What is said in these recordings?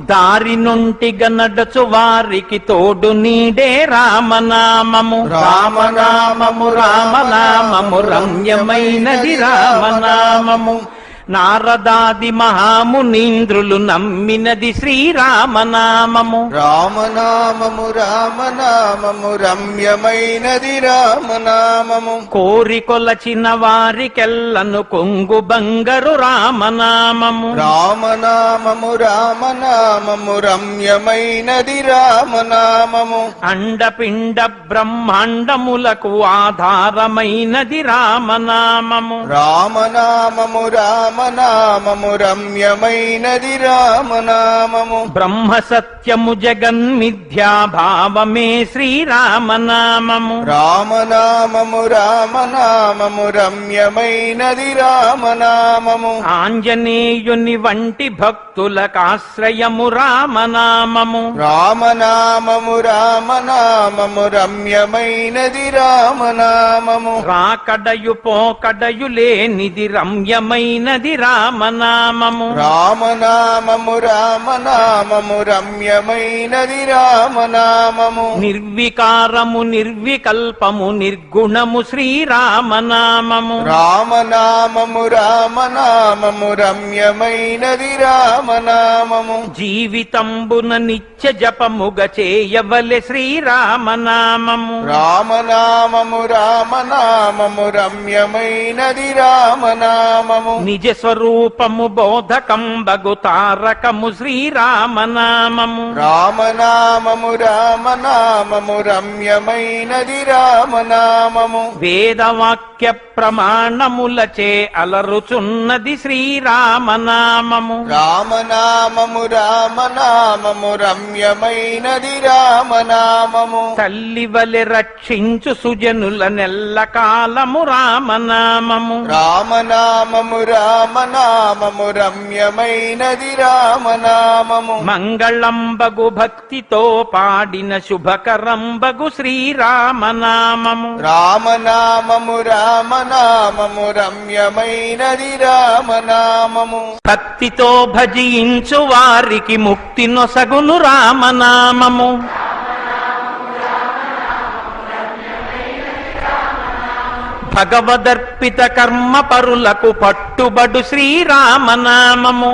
దారి నుంటిగ నడచు వారికి తోడు నీడే రామనామము. రామనామము రామనామము రమ్యమైనది రామనామము. నారదాది మహామునీంద్రులు నమ్మినది శ్రీరామనామము. రామనామము రామనామము రమ్యమైనది రామనామము. కోరి కొలచిన వారికెల్లను కొంగు బంగరు రామనామము. రామనామము రామనామము రమ్యమైనది రామనామము. అండపిండ బ్రహ్మాండములకు ఆధారమైనది రామనామము. రామనామము రామనామము రమ్యమైనది రామనామము. బ్రహ్మ సత్యము జగన్మిథ్యా భావమే శ్రీరామనామము. రామనామము రామనామము రమ్యమైనది రామనామము. ఆంజనేయుని వంటి భక్తులకాశ్రయము రామనామము. రామనామము రామనామము రమ్యమైనది రామనామము. రాకడయు పోకడయు లేనిది రమ్యమైనది రామనామము. రామనామము రామనామము రమ్యమైనది రామనామము. నిర్వికారము నిర్వికల్పము నిర్గుణము శ్రీరామనామము రామనామము. రామనామము రమ్యమైనది రామనామము. జీవితంబున నిత్య జపముగ చేయవలె శ్రీరామనామము రామనామము రామనామము రమ్యమైనది రామనామము. నిజ స్వరూపము బోధకంబగు తారకము శ్రీరామనామము. రామనామము రామనామము రమ్యమైనది రామనామము. వేదవాక్య ప్రమాణములచే అలరుచున్నది శ్రీరామనామము. రామనామము రామనామము రమ్యమైనది రామనామము. తల్లి వలె రక్షించు సుజనుల నెల్ల కాలము రామనామము. రామనామము రామనామము రమ్యమైనది రామనామము. మంగళంబగు భక్తితో పాడిన శుభకరంబగు శ్రీరామనామము. రామనామము రామనామము రమ్యమైనది రామనామము. భక్తితో భజించు వారికి ముక్తి నొసగును రామనామము. భగవదర్పిత కర్మ పరులకు పట్టుబడు శ్రీరామనామము.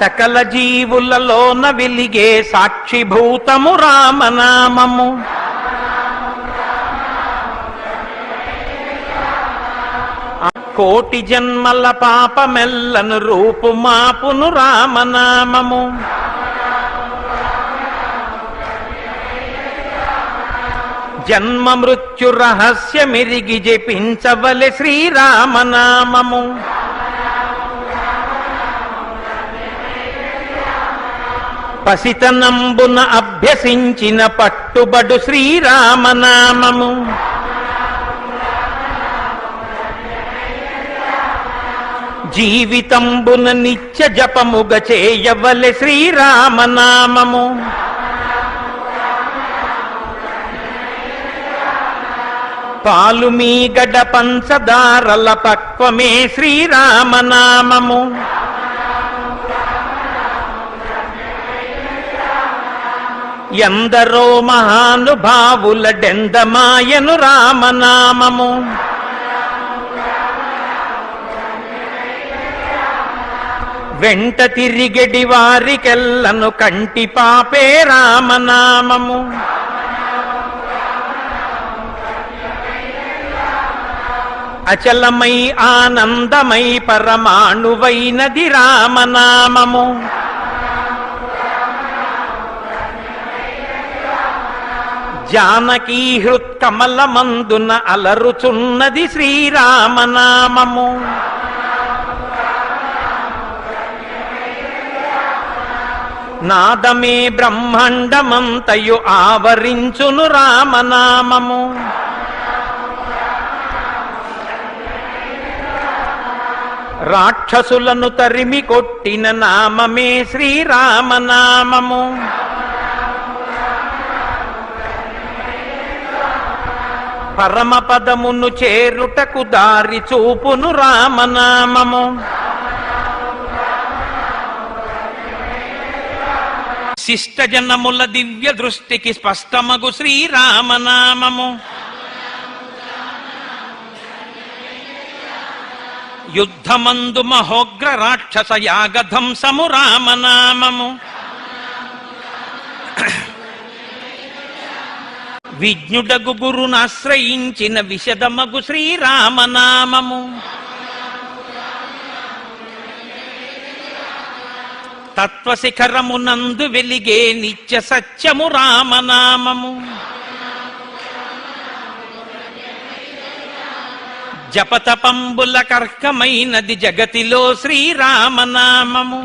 సకల జీవులలోన వెలిగే సాక్షిభూతము రామనామము. కోటి జన్మల పాపమెల్లను రూపుమాపును రామనామము. జన్మ మృత్యు రహస్యమిరిగి జపించవలె శ్రీరామనామము. పసితనంబున అభ్యసించిన పట్టుబడు శ్రీరామనామము. జీవితంబున నిత్య జపముగ చేయవలె శ్రీరామనామము. పాలు మీ గడ పంచదారల పక్వమే శ్రీరామనామము. ఎందరో మహానుభావుల డెందమాయను రామనామము. వెంట తిరిగెడి వారికెల్లను కంటి పాపే రామనామము. అచలమై ఆనందమై పరమాణువైనది రామనామము. జానకీ హృత్కమలమందున అలరుచున్నది శ్రీరామనామము. నాదమే బ్రహ్మాండమంతయు ఆవరించును రామనామము. రాక్షసులను తరిమి కొట్టిన నామమే శ్రీరామనామము. పరమపదమును చేరుటకు దారి చూపును రామనామము. శిష్టజనముల దివ్య దృష్టికి స్పష్టమగు శ్రీరామనామము. యుద్ధమందు మహోగ్ర రాక్షస యాగధంసము రామనామము విజ్ఞుడగు గురునాశ్రయించిన విశదమగు శ్రీరామనామము. తత్వశిఖరమునందు వెలిగే నిత్య సత్యము రామనామము. జపతపంబుల కర్కమైనది జగతిలో శ్రీరామనామము.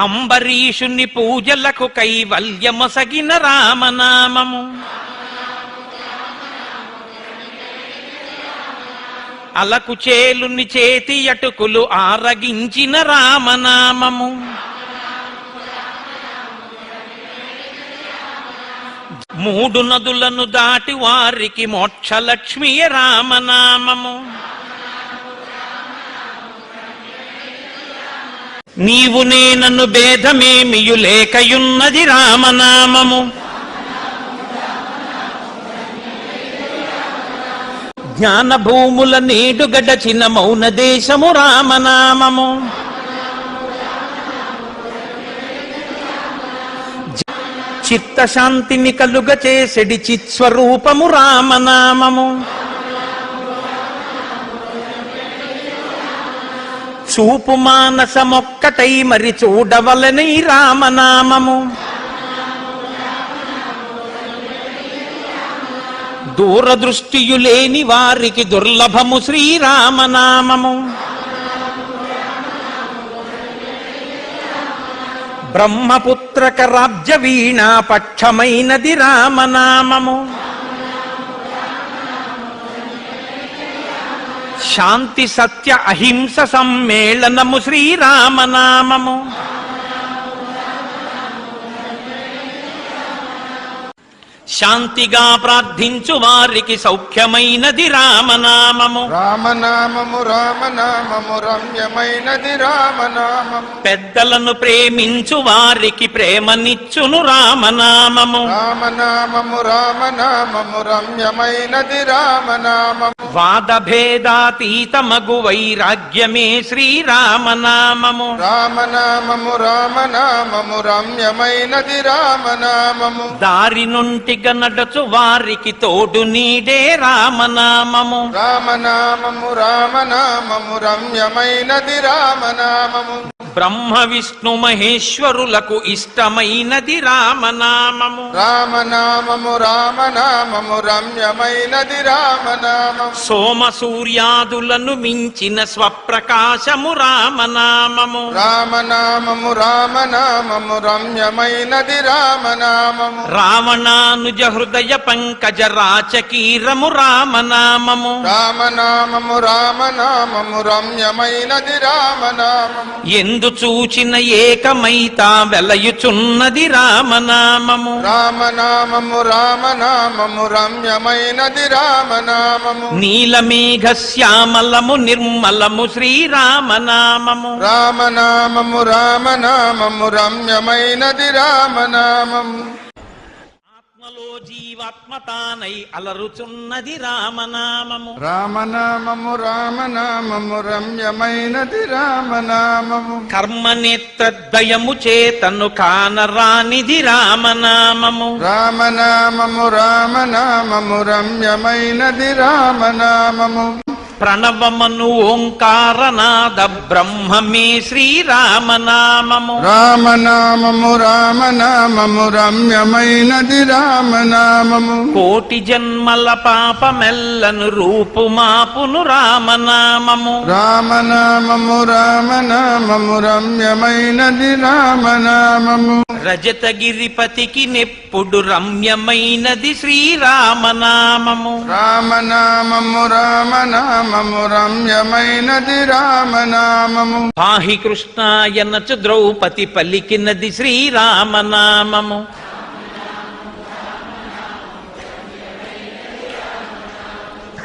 అంబరీషుని పూజలకు కైవల్యమొసగిన రామనామము. అలకు చేలుని చేతి అటుకులు ఆరగించిన రామనామము. మూడు నదులను దాటి వారికి మోక్షలక్ష్మి రామనామము. నీవు నేనను భేదమేమియు లేకయున్నది రామనామము. జ్ఞాన భూముల నేడు గడచిన మౌన దేశము రామనామము. చిత్తశాంతిని కలుగ చేసెడి చిత్స్వరూపము రామనామము. చూపు మానసమొక్కటై మరి చూడవలని రామనామము. దూరదృష్టియులేని వారికి దుర్లభము శ్రీరామనామము. బ్రహ్మపుత్రక రాజ్య వీణా పక్షమైనది రామనామము. శాంతి సత్య అహింస సమ్మేళనము శ్రీరామనామము. శాంతిగా ప్రార్థించు వారికి సౌఖ్యమైనది రామనామము. రామనామము రామనామము రమ్యమైనది రామనామము. పెద్దలను ప్రేమించు వారికి ప్రేమనిచ్చును రామనామము. రామనామము రామనామము రమ్యమైనది రామనామము. వాదభేదాతీతమగు వైరాగ్యమే శ్రీరామనామము. రామనామము రామనామము రమ్యమైనది రామనామము. దారి నుంటిగ నడచు వారికి తోడు నీడే రామనామము. రామనామము రామనామము రమ్యమైనది రామనామము. బ్రహ్మ విష్ణు మహేశ్వరులకు ఇష్టమైనది రామనామము. రామనామము రామనామము రమ్యమైనది రామనామము. సోమ సూర్యాదులను మించిన స్వప్రకాశము రామనామము. రామనామము రామనామము రమ్యమైనది రామనామము. రావణానుజ హృదయ పంకజ రాచకీరము రామనామము. రామనామము రామనామము రమ్యమైనది రామనామము. ఎందు చూచిన ఏకమైతా వెలయుచున్నది రామనామము. రామనామము రామనామము రమ్యమైనది రామనామము. నీలమేఘ శ్యామలము నిర్మలము శ్రీరామనామము. రామనామము రామనామము రమ్యమైనది రామనామము ఆత్మలో జీవాత్మతానై అలరుచున్నది రామనామము. రామనామము రామనామము రమ్యమైనది రామనామము. కర్మనేత్రద్వయము చేతను కానరానిది రామనామము. రామనామము రామనామము రమ్యమైనది రామనామము. ప్రణవమను ఓంకారనాద బ్రహ్మమే శ్రీరామనామము. రామనామము రామనామము రమ్యమైనది రామనామము. కోటి జన్మల పాపమెల్లను రూపుమాపును రామనామము. రామనామము రామనామము రమ్యమైనది రామనామము. రజతగిరిపతికి నెప్పుడు రమ్యమైనది శ్రీరామనామము. రామనామము రామము రమ్యమైనది రామనామము. పాహి కృష్ణాయనచు ద్రౌపది పలికినది శ్రీరామనామము.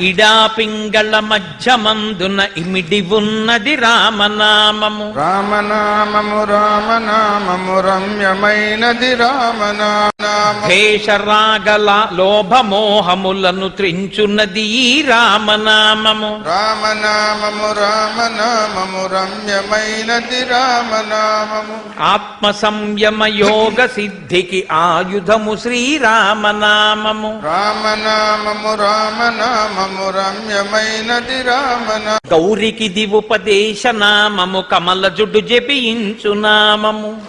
ఇడా పింగళ మధ్యమందున ఇమిడి ఉన్నది రామనామము. రామనామము రామనామము రమ్యమైనది రామనామము. భేషరాగల లోభమోహములను త్రించున్నది ఈ రామనామము. రామనామము రామనామము రమ్యమైనది రామనామము. ఆత్మ సంయమ యోగ సిద్ధికి ఆయుధము శ్రీరామనామము. రామనామము రామనామము రమ్యమైనది రామన. గౌరికి దివుపదేశ నామము కమల జుడ్డు జపించు నామము.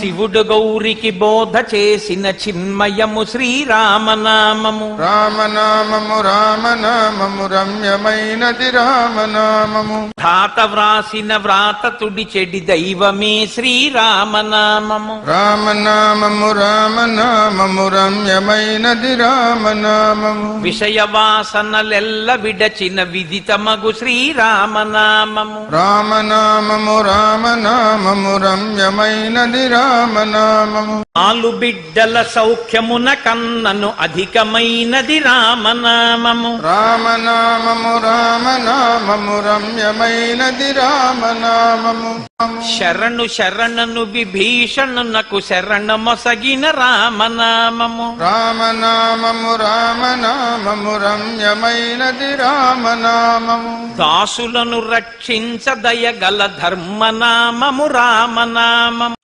శివుడు గౌరికి బోధ చేసిన చిన్మయము శ్రీరామనామము. రామనామము రామనామము రమ్యమైనది రామనామము. ధాత వ్రాసిన వ్రాత తుడి చెడి దైవమే శ్రీరామనామము. రామనామము రామనామము రమ్యమైనది రామనామము. విషయ వాసనలెల్ల విడచిన విదితమగు శ్రీరామనామము. రామనామము రామనామము రమ్యమైనది రామనామము. ఆలు బిడ్డల సౌఖ్యమున కన్నను అధికమైనది రామనామము. రామనామము రామనామము రమ్యమైనది రామనామము. శరణు శరణను విభీషణునకు శరణమొసగిన రామనామము. రామనామము రామనామము రమ్యమైనది రామనామము. దాసులను రక్షించ దయగల ధర్మనామము రామనామము.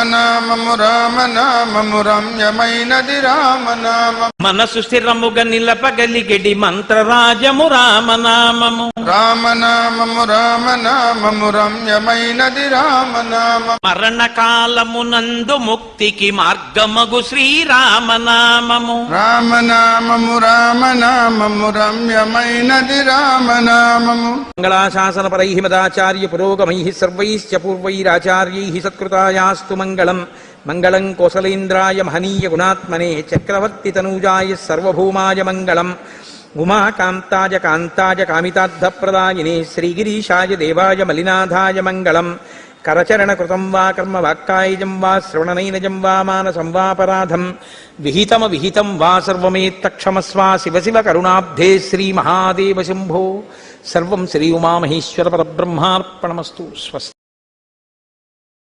రామనామము రామనామము రమ్యమైనది రామనామము. మనసు స్థిరముగా నిలపగలిగెడి మంత్రరాజము రామనామము. రామనామము రామనామము రమ్యమైనది రామనామము. మరణకాలమునందు ముక్తికి మార్గమగు శ్రీరామనామము. రామనామము రామనామము రమ్యమైనది రామనామము. మంగళాశాసనపరైः మదాచార్య పురోగమైः సర్వైశ్చ పూర్వైరాచార్యైः సత్కృతాయాస్తు మంగళం మంగళం మంగళం కోసలేంద్రాయ మహనీయ గుణాత్మనే చక్రవర్తి తనూజాయ సర్వభూమాయ మంగళం ఉమాకాంతాయ కాంతాయ కామితార్థప్రదాయినే శ్రీగిరీశాయ దేవాయ మలినాథాయ మంగళం కరచరణకృతం వా కర్మ వాక్కాయజం వా శ్రవణనైనజం వా మానసం వాపరాధం విహితమ విహితం వా సర్వమేత్తక్షమస్వా శివ శివ కరుణాబ్ధే శ్రీ మహాదేవ శంభో. సర్వం శ్రీ ఉమామహేశ్వర పరబ్రహ్మార్పణమస్తు. స్వస్తి.